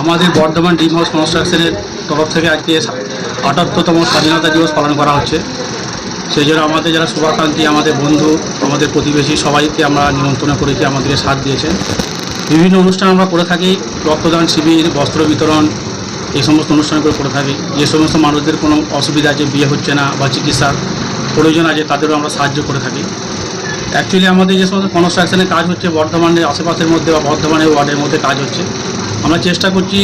আমাদের বর্ধমান ডিম হাউস কনস্ট্রাকশনের তরফ থেকে আজকে আটাত্তরতম স্বাধীনতা দিবস পালন করা হচ্ছে। সেই জন্য আমাদের যারা শুভাকাঙ্ক্ষী, আমাদের বন্ধু, আমাদের প্রতিবেশী, সবাইকে আমরা নিমন্ত্রণ করেছি আমাদেরকে সাথ দিয়েছেন। বিভিন্ন অনুষ্ঠান আমরা করে থাকি, রক্তদান শিবির, বস্ত্র বিতরণ, এই সমস্ত অনুষ্ঠানগুলো করে থাকি। যে সমস্ত মানুষদের কোনো অসুবিধা আছে, বিয়ে হচ্ছে না বা চিকিৎসার প্রয়োজন আছে, তাদেরও আমরা সাহায্য করে থাকি। অ্যাকচুয়ালি আমাদের যে সমস্ত কনস্ট্রাকশনের কাজ হচ্ছে, বর্ধমানের আশেপাশের মধ্যে বা বর্ধমানের ওয়ার্ডের মধ্যে কাজ হচ্ছে। আমরা চেষ্টা করছি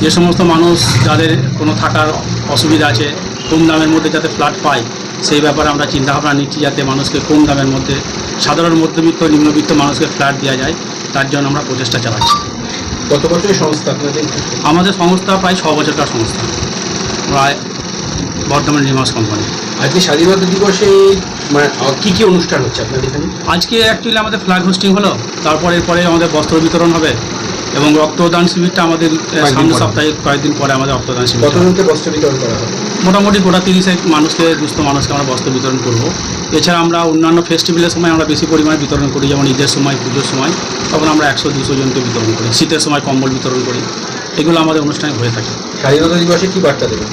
যে সমস্ত মানুষ যাদের কোনো থাকার অসুবিধা আছে কম দামের মধ্যে যাতে ফ্ল্যাট পায় সেই ব্যাপারে আমরা চিন্তাভাবনা নিচ্ছি যাতে মানুষকে কম দামের মধ্যে সাধারণ মধ্যবিত্ত নিম্নবিত্ত মানুষকে ফ্ল্যাট দেওয়া যায় তার জন্য আমরা প্রচেষ্টা চালাচ্ছি। কত বছরের সংস্থা আপনাদের? আমাদের সংস্থা প্রায় ছ বছরকার সংস্থা প্রায় বর্ধমান নিমাস কোম্পানি আজকে স্বাধীনতা দিবসে মানে কী কি কি অনুষ্ঠান হচ্ছে আপনাদের এখানে? আজকে অ্যাকচুয়ালি আমাদের ফ্ল্যাগ হোস্টিং হলো তারপরে এরপরে আমাদের বস্ত্র বিতরণ হবে এবং রক্তদান শিবিরটা আমাদের সামনের সপ্তাহে কয়েকদিন পরে আমাদের রক্তদান শিবির কতজনকে বস্ত্র বিতরণ করা হবে? মোটামুটি গোটা তিরিশেক মানুষকে দুস্থ মানুষকে আমরা বস্ত্র বিতরণ করব। এছাড়া আমরা অন্যান্য ফেস্টিভ্যালের সময় আমরা বেশি পরিমাণে বিতরণ করি যেমন ঈদের সময় পুজোর সময়। তখন আমরা একশো দুশো জনকে বিতরণ করি। শীতের সময় কম্বল বিতরণ করি। এগুলো আমাদের অনুষ্ঠানে হয়ে থাকে। স্বাধীনতা দিবসে কি বার্তা দেবেন?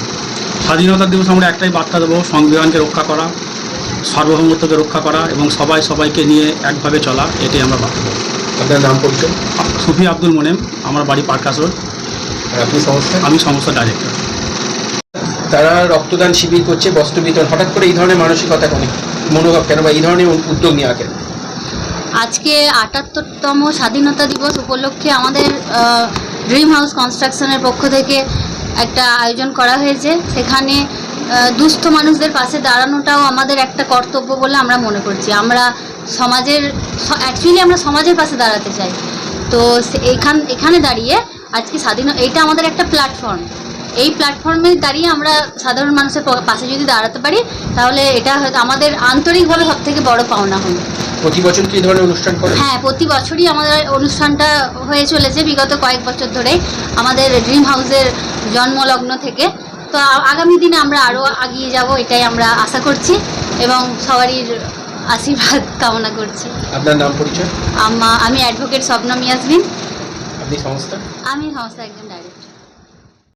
স্বাধীনতা দিবস আমরা একটাই বার্তা দেবো সংবিধানকে রক্ষা করা সার্বভৌমত্বকে রক্ষা করা এবং সবাই সবাইকে নিয়ে একভাবে চলা এটাই আমরা বার্তা দেবো। আপনার নাম পরিচয় সুফি আব্দুল মোনেম আমার বাড়ি পার্কাস রোড। আপনি সংস্থা আমি সংস্থা ডাইরেক্টর তারা রক্তদান শিবির করছে বস্ত্র বিতরণ। হঠাৎ করে এই ধরনের মানসিকতা কেন? মনোভাব কেন? বা এই ধরনের উদ্যোগ নেওয়া কেন? আজকে আটাত্তরতম স্বাধীনতা দিবস উপলক্ষে আমাদের ড্রিম হাউস কনস্ট্রাকশনের পক্ষ থেকে একটা আয়োজন করা হয়েছে। সেখানে দুস্থ মানুষদের পাশে দাঁড়ানোটাও আমাদের একটা কর্তব্য বলে আমরা মনে করছি। আমরা সমাজের অ্যাকচুয়ালি আমরা সমাজের পাশে দাঁড়াতে চাই। তো এখান এখানে দাঁড়িয়ে আজকে স্বাধীন এটা আমাদের একটা প্ল্যাটফর্ম এই প্ল্যাটফর্মে দাঁড়িয়ে আমরা সাধারণ মানুষের পাশে যদি দাঁড়াতে পারি তাহলে এটা হয়তো আমাদের আন্তরিকভাবে সব থেকে বড় পাওনা হবে। প্রতি বছর কি ধরনের অনুষ্ঠান করে হ্যাঁ প্রতি বছরই আমাদের অনুষ্ঠানটা হয়ে চলেছে বিগত কয়েক বছর ধরেই আমাদের ড্রিম হাউসের জন্মলগ্ন থেকে। তো আগামী দিনে আমরা আরও এগিয়ে যাব এটাই আমরা আশা করছি। এবং সবারই আশীর্বাদ কামনা করছি। আপনার নাম পরিচয়? আমা- আমি অ্যাডভোকেট স্বপ্ন মিয়াজমিন আপনি সংস্থা? আমি সংস্থা একজন ডাইরেক্টর